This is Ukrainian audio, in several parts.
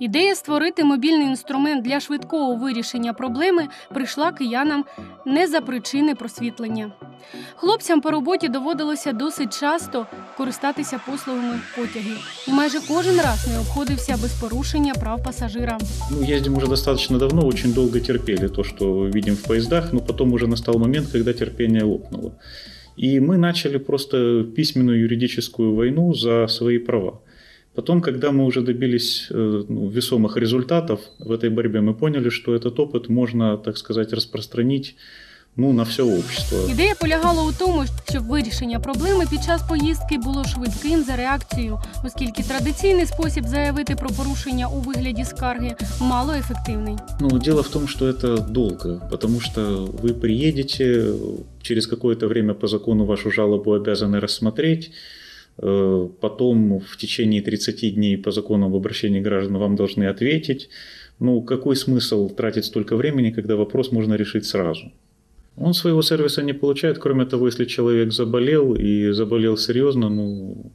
Ідея створити мобільний інструмент для швидкого вирішення проблеми прийшла киянам не за причини просвітлення. Хлопцям по роботі доводилося досить часто користатися послугами потягів, і майже кожен раз не обходився без порушення прав пасажира. Ну, ездим уже достаточно давно, очень долго терпели то, что видим в поездах, но потом уже настал момент, когда терпение лопнуло. И мы начали просто письменную юридическую войну за свои права. Потом, когда мы уже добились э, ну, весомых результатов в этой борьбе, мы поняли, что этот опыт можно, так сказать, распространить ну, на все общество. Ідея полягала у тому, щоб вирішення проблеми під час поїздки було швидким за реакцією, оскільки традиційний спосіб заявити про порушення у вигляді скарги мало ефективний. Ну, дело в том, что это долго, потому что вы приедете, через какое-то время по закону вашу жалобу обязаны рассмотреть, э, потом в течение 30 дней по закону об обращении граждан вам должны ответить. Ну, какой смысл тратить столько времени, когда вопрос можно решить сразу? Он своего сервиса не получает, кроме того, если человек заболел и заболел серьезно, ну,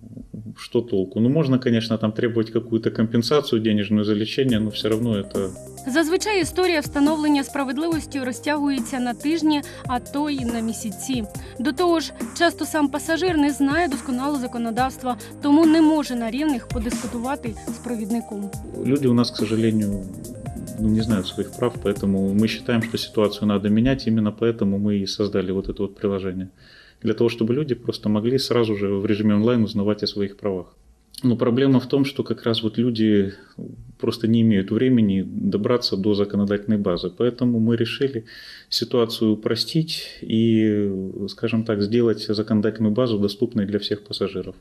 что толку? Ну, можно, конечно, там требовать какую-то компенсацию денежную за лечение, но все равно это Зазвичай історія встановлення справедливості розтягується на тижні, а то й на місяці. До того ж, часто сам пасажир не знає досконало законодавства, тому не може на рівних подискутувати з провідником. люди у нас, к сожалению, не знают своих прав, поэтому мы считаем, что ситуацию надо менять, именно поэтому мы и создали вот это вот приложение. Для того, чтобы люди просто могли сразу же в режиме онлайн узнавать о своих правах. Но проблема в том, что как раз вот люди просто не имеют времени добраться до законодательной базы. Поэтому мы решили ситуацию упростить и, скажем так, сделать законодательную базу доступной для всех пассажиров.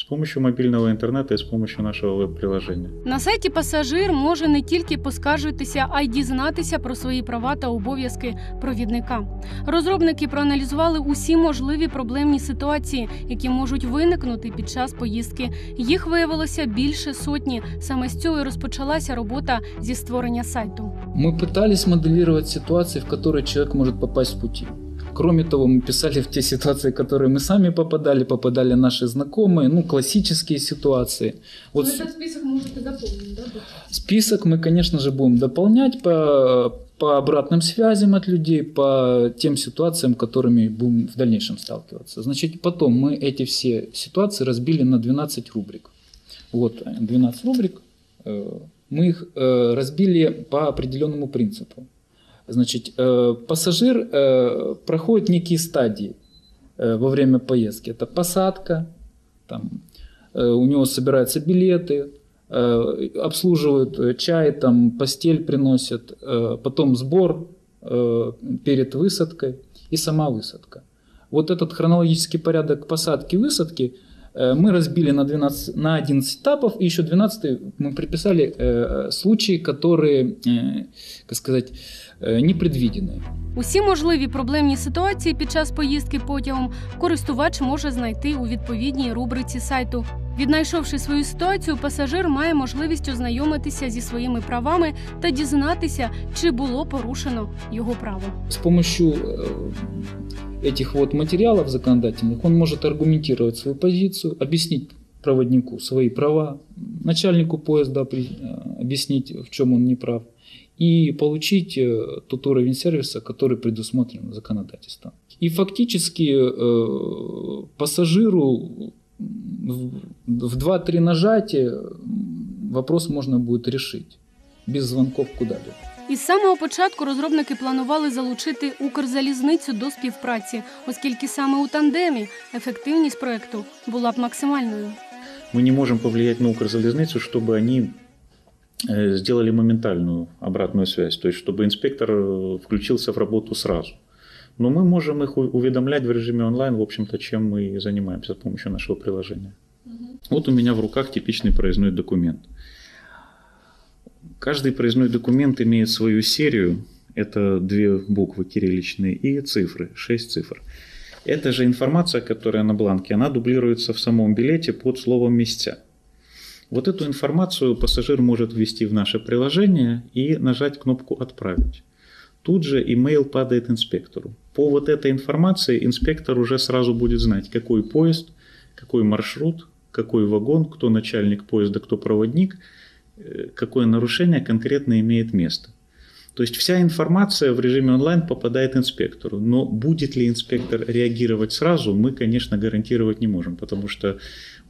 С помощью мобильного интернета и с помощью нашего веб-приложения. На сайті пасажир може не тільки поскаржитися, а й дізнатися про свої права та обов'язки провідника. Розробники проаналізували усі можливі проблемні ситуації, які можуть виникнути під час поїздки. Їх виявилося більше сотні. Саме з цього і розпочалася робота зі створення сайту. Мы пытались моделировать ситуации, в которые человек может попасть в пути. Кроме того, мы писали в те ситуации, в которые мы сами попадали, попадали наши знакомые, ну, классические ситуации. Вот с- список можете заповнити, да? список мы, конечно же, будем дополнять по, по обратным связям от людей, по тем ситуациям, которыми будем в дальнейшем сталкиваться. Значит, потом мы эти все ситуации разбили на 12 рубрик. Вот 12 рубрик. Э, Мы их э, разбили по определенному принципу. Значит, э, пассажир э, проходит некие стадии э, во время поездки. Это посадка, там, у него собираются билеты, обслуживают чай, там, постель приносят, потом сбор перед высадкой и сама высадка. Вот этот хронологический порядок посадки и высадки мы разбили на, 12, на 11 этапов, и еще 12 мы приписали э, случаи, которые, э, как сказать, э, непредвиденные. Усі можливі проблемні ситуації під час поїздки потягом користувач може знайти у відповідній рубриці сайту. Віднайшовши свою ситуацію, пасажир має можливість ознайомитися зі своїми правами та дізнатися, чи було порушено його право. С помощью э, этих вот материалов законодательных он может аргументировать свою позицию, объяснить проводнику свои права, начальнику поезда э, объяснить, в чем он не прав, и получить э, тот уровень сервиса, который предусмотрен законодательством. И фактически э, пассажиру в в 2-3 нажатия вопрос можно будет решить без звонков куда-либо. Із самого початку розробники планували залучити Укрзалізницю до співпраці, оскільки саме у тандемі ефективність проекту була б максимальною. Мы не можем повлиять на Укрзалезницу, чтобы они э, сделали моментальную обратную связь, то есть чтобы инспектор э, включился в работу сразу. Но мы можем их у- уведомлять в режиме онлайн, в общем-то, чем мы и занимаемся с помощью нашего приложения. Вот у меня в руках типичный проездной документ. Каждый проездной документ имеет свою серию, это две буквы кирилличные и цифры, шесть цифр. Эта же информация, которая на бланке, она дублируется в самом билете под словом «местя». Вот эту информацию пассажир может ввести в наше приложение и нажать кнопку «Отправить». Тут же имейл падает инспектору. По вот этой информации инспектор уже сразу будет знать, какой поезд, какой маршрут, какой вагон, кто начальник поезда, кто проводник. Э, какое нарушение конкретно имеет место. То есть вся информация в режиме онлайн попадает инспектору, но будет ли инспектор реагировать сразу, мы, конечно, гарантировать не можем, потому что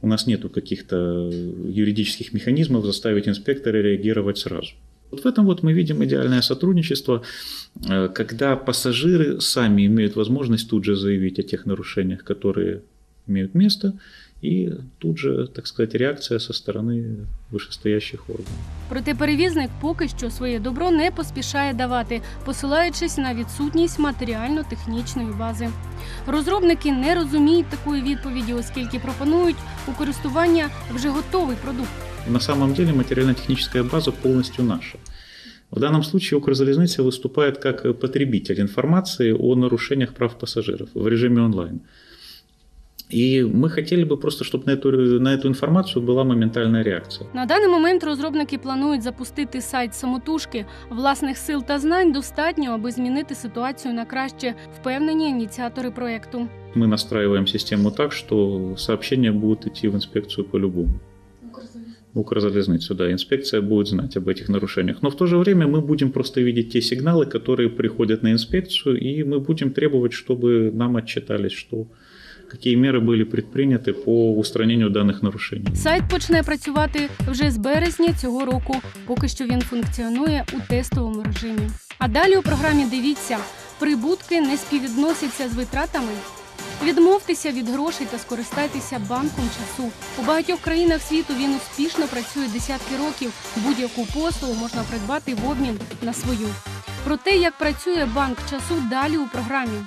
у нас нет каких-то юридических механизмов заставить инспектора реагировать сразу. Вот в этом вот мы видим идеальное сотрудничество, э, когда пассажиры сами имеют возможность тут же заявить о тех нарушениях, которые имеют место, и тут же, так сказать, реакция со стороны вышестоящих органів. Проте перевізник поки що своє добро не поспішає давати, посилаючись на відсутність матеріально-технічної бази. Розробники не розуміють такої відповіді, оскільки пропонують у користування вже готовий продукт. На самом деле материально-техническая база полностью наша. В данном случае Укрзалезница выступает как потребитель информации о нарушениях прав пассажиров в режиме онлайн. И мы хотели бы просто, чтобы на эту, на эту информацию была моментальная реакция. На даний момент розробники планують запустити сайт самотужки. Власних сил та знань достатньо, аби змінити ситуацію на краще, впевнені ініціатори проекту. Мы настраиваем систему так, что сообщения будут идти в инспекцию по-любому. В Укрзалезницу, да, инспекция будет знать об этих нарушениях. Но в то же время мы будем просто видеть те сигналы, которые приходят на инспекцию, и мы будем требовать, чтобы нам отчитались, что какие меры были предприняты по устранению данных нарушений. Сайт почне працювати вже з березня цього року. Поки що він функціонує у тестовому режимі. А далі у програмі дивіться, прибутки не співвідносяться з витратами. Відмовтеся від грошей та скористайтеся банком часу. У багатьох країнах світу він успішно працює десятки років. Будь-яку послугу можна придбати в обмін на свою. Про те, як працює банк часу, далі у програмі.